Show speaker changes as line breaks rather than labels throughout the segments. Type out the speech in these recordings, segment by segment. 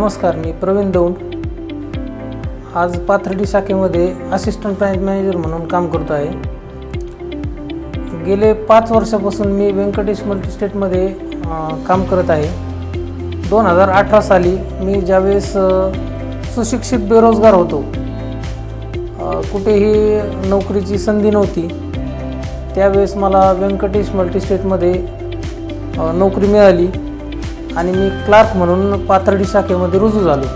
नमस्कार मी प्रवीण दौंड. आज पाथर्डी शाखेमध्ये असिस्टंट ब्रँच मॅनेजर म्हणून काम करतो आहे. गेले पाच वर्षापासून मी व्यंकटेश मल्टीस्टेटमध्ये काम करत आहे. दोन हजार अठरा साली मी ज्यावेळेस सुशिक्षित बेरोजगार होतो कुठेही नोकरीची संधी नव्हती त्यावेळेस मला व्यंकटेश मल्टीस्टेटमध्ये नोकरी मिळाली. आणि मी क्लार्क म्हणून पाथर्डी शाखेमध्ये रुजू झालो.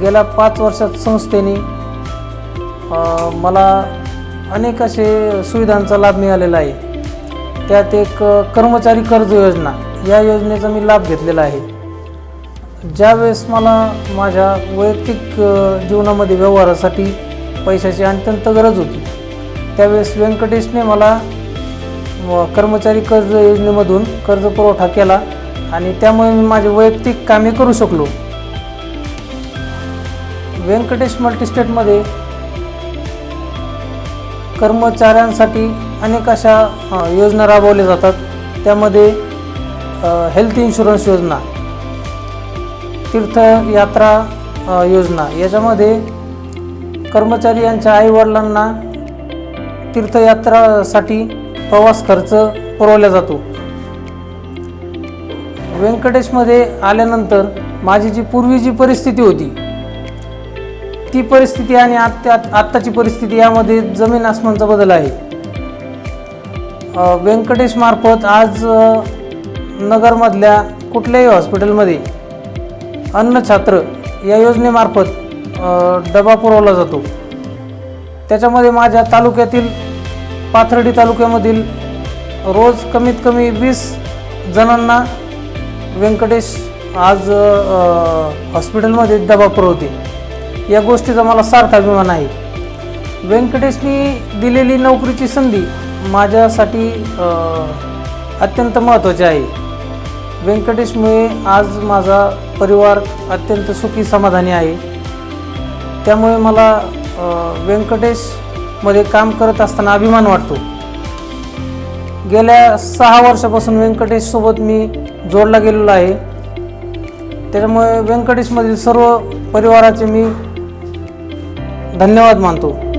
गेल्या पाच वर्षात संस्थेने मला अनेक असे सुविधांचा लाभ मिळालेला आहे. त्यात एक कर्मचारी कर्ज योजना. या योजनेचा मी लाभ घेतलेला आहे. ज्यावेळेस मला माझ्या वैयक्तिक जीवनामध्ये व्यवहारासाठी पैशाची अत्यंत गरज होती त्यावेळेस व्यंकटेशने मला कर्मचारी कर्ज योजनेमधून कर्ज पुरवठा केला आणि त्यामुळे मी माझे वैयक्तिक कामे करू शकलो. व्यंकटेश मल्टीस्टेटमध्ये कर्मचाऱ्यांसाठी अनेक अशा योजना राबवल्या जातात. त्यामध्ये हेल्थ इन्शुरन्स योजना तीर्थयात्रा योजना याच्यामध्ये कर्मचारी यांच्या आईवडिलांना तीर्थयात्रासाठी प्रवास खर्च पुरवला जातो. व्यंकटेशमध्ये आल्यानंतर माझी जी पूर्वी जी परिस्थिती होती ती परिस्थिती आणि आत्ता आत्ताची परिस्थिती यामध्ये जमीन आसमानचा बदल आहे. व्यंकटेशमार्फत आज नगरमधल्या कुठल्याही हॉस्पिटलमध्ये अन्नछात्र या योजनेमार्फत डबा पुरवला जातो. त्याच्यामध्ये माझ्या तालुक्यातील पाथर्डी तालुक्यामधील रोज कमीत कमी वीस जणांना व्यंकटेश आज हॉस्पिटलमध्ये दबा पुरवते. या गोष्टीचा मला सार्थ अभिमान आहे. व्यंकटेशनी दिलेली नोकरीची संधी माझ्यासाठी अत्यंत महत्त्वाची आहे. व्यंकटेशमुळे आज माझा परिवार अत्यंत सुखी समाधानी आहे. त्यामुळे मला व्यंकटेश मध्ये काम करत असताना अभिमान वाटतो. गेल्या सहा वर्षापासून व्यंकटेशसोबत मी जोडला गेलेलो आहे. त्याच्यामुळे व्यंकटेशमधील सर्व परिवाराचे मी धन्यवाद मानतो.